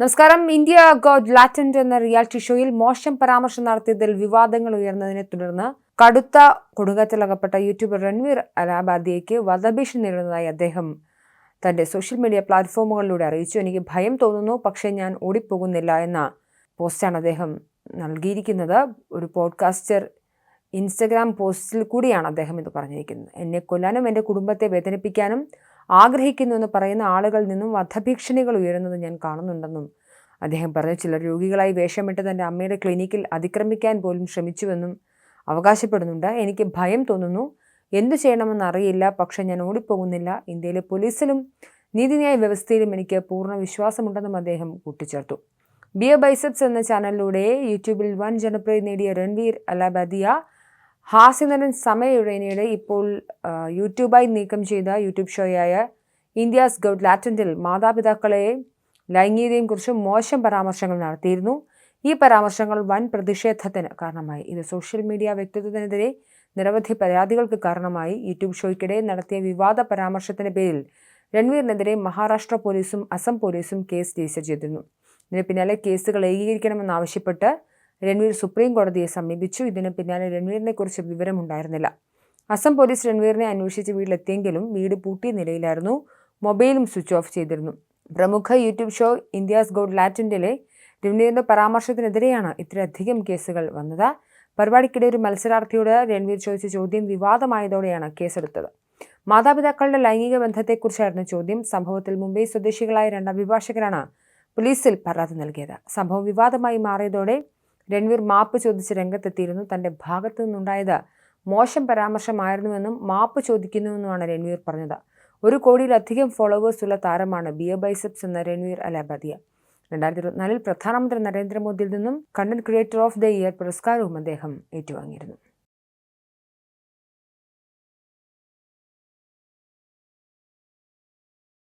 നമസ്കാരം. India got latent എന്ന reality ഷോയിൽ മോശം പരാമർശം നടത്തിയതിൽ വിവാദങ്ങൾ ഉയർന്നതിനെ തുടർന്ന് കടുത്ത കൊടുങ്കാറ്റിലകപ്പെട്ട യൂട്യൂബർ രൺവീർ അലാബാദിയയ്ക്ക് വധഭീഷണി നേരിടുന്നതായി അദ്ദേഹം തന്റെ സോഷ്യൽ മീഡിയ പ്ലാറ്റ്ഫോമുകളിലൂടെ അറിയിച്ചു. എനിക്ക് ഭയം തോന്നുന്നു പക്ഷേ ഞാൻ ഓടിപ്പോകുന്നില്ല എന്ന പോസ്റ്റാണ് അദ്ദേഹം നൽകിയിരിക്കുന്നത്. ഒരു പോഡ്കാസ്റ്റർ ഇൻസ്റ്റഗ്രാം പോസ്റ്റിൽ കൂടിയാണ് അദ്ദേഹം ഇത് പറഞ്ഞിരിക്കുന്നത്. എന്നെ കൊല്ലാനും എന്റെ കുടുംബത്തെ വേദനിപ്പിക്കാനും ആഗ്രഹിക്കുന്നു എന്ന് പറയുന്ന ആളുകളിൽ നിന്നും വധഭീഷണികൾ ഉയരുന്നത് ഞാൻ കാണുന്നുണ്ടെന്നും അദ്ദേഹം പറഞ്ഞു ചിലർ രോഗികളായി വേഷമിട്ട് തന്റെ അമ്മയുടെ ക്ലിനിക്കിൽ അതിക്രമിക്കാൻ പോലും ശ്രമിച്ചുവെന്നും അവകാശപ്പെടുന്നുണ്ട്. എനിക്ക് ഭയം തോന്നുന്നു. എന്തു ചെയ്യണമെന്ന് അറിയില്ല. പക്ഷെ ഞാൻ ഓടിപ്പോകുന്നില്ല. ഇന്ത്യയിലെ പോലീസിലും നീതിന്യായ വ്യവസ്ഥയിലും എനിക്ക് പൂർണ വിശ്വാസമുണ്ടെന്നും അദ്ദേഹം കൂട്ടിച്ചേർത്തു. ബിയ ബൈസപ്സ് എന്ന ചാനലിലൂടെ യൂട്യൂബിൽ വൻ ജനപ്രീതി നേടിയ രൺവീർ അലാബദിയ ഹാസ്യനടൻ സമയയുടേനയുടെ ഇപ്പോൾ യൂട്യൂബായി നീക്കം ചെയ്ത യൂട്യൂബ് ഷോയായ ഇന്ത്യാസ് ഗൗഡ് ലാറ്റന്റിൽ മാതാപിതാക്കളെ ലൈംഗികതയും കുറിച്ച് മോശം പരാമർശങ്ങൾ നടത്തിയിരുന്നു. ഈ പരാമർശങ്ങൾ വൻ പ്രതിഷേധത്തിന് കാരണമായി. ഇത് സോഷ്യൽ മീഡിയ വ്യക്തിത്വത്തിനെതിരെ നിരവധി പരാതികൾക്ക് കാരണമായി. യൂട്യൂബ് ഷോയ്ക്കിടെ നടത്തിയ വിവാദ പരാമർശത്തിന്റെ പേരിൽ രൺവീറിനെതിരെ മഹാരാഷ്ട്ര പോലീസും അസം പോലീസും കേസ് രജിസ്റ്റർ ചെയ്തിരുന്നു. ഇതിന് പിന്നാലെ കേസുകൾ ഏകീകരിക്കണമെന്നാവശ്യപ്പെട്ട് രൺവീർ സുപ്രീം കോടതിയെ സമീപിച്ചു. ഇതിന് പിന്നാലെ രൺവീറിനെ കുറിച്ച് വിവരമുണ്ടായിരുന്നില്ല. അസം പോലീസ് രൺവീറിനെ അന്വേഷിച്ച് വീട്ടിലെത്തിയെങ്കിലും വീട് പൂട്ടിയ നിലയിലായിരുന്നു. മൊബൈലും സ്വിച്ച് ഓഫ് ചെയ്തിരുന്നു. പ്രമുഖ യൂട്യൂബ് ഷോ ഇന്ത്യാസ് ഗോഡ് ലാറ്റൻഡിലെ രൺവീറിന്റെ പരാമർശത്തിനെതിരെയാണ് ഇത്രയധികം കേസുകൾ വന്നത്. പരിപാടിക്കിടെ ഒരു മത്സരാർത്ഥിയോട് രൺവീർ ചോദിച്ച ചോദ്യം വിവാദമായതോടെയാണ് കേസെടുത്തത്. മാതാപിതാക്കളുടെ ലൈംഗിക ബന്ധത്തെക്കുറിച്ചായിരുന്നു ചോദ്യം. സംഭവത്തിൽ മുംബൈ സ്വദേശികളായ രണ്ട് അഭിഭാഷകരാണ് പോലീസിൽ പരാതി നൽകിയത്. സംഭവം വിവാദമായി മാറിയതോടെ രൺവീർ മാപ്പ് ചോദിച്ച് രംഗത്തെത്തിയിരുന്നു തന്റെ ഭാഗത്തു നിന്നുണ്ടായത് മോശം പരാമർശമായിരുന്നുവെന്നും മാപ്പ് ചോദിക്കുന്നുവെന്നുമാണ് രൺവീർ പറഞ്ഞത്. ഒരു കോടിയിലധികം ഫോളോവേഴ്സ് ഉള്ള താരമാണ് ബിയ ബൈസപ്സ് എന്ന രൺവീർ അലാബാദിയ. രണ്ടായിരത്തി ഇരുപത്തിനാലിൽ പ്രധാനമന്ത്രി നരേന്ദ്രമോദിയിൽ നിന്നും content creator of the year പുരസ്കാരവും അദ്ദേഹം ഏറ്റുവാങ്ങിയിരുന്നു.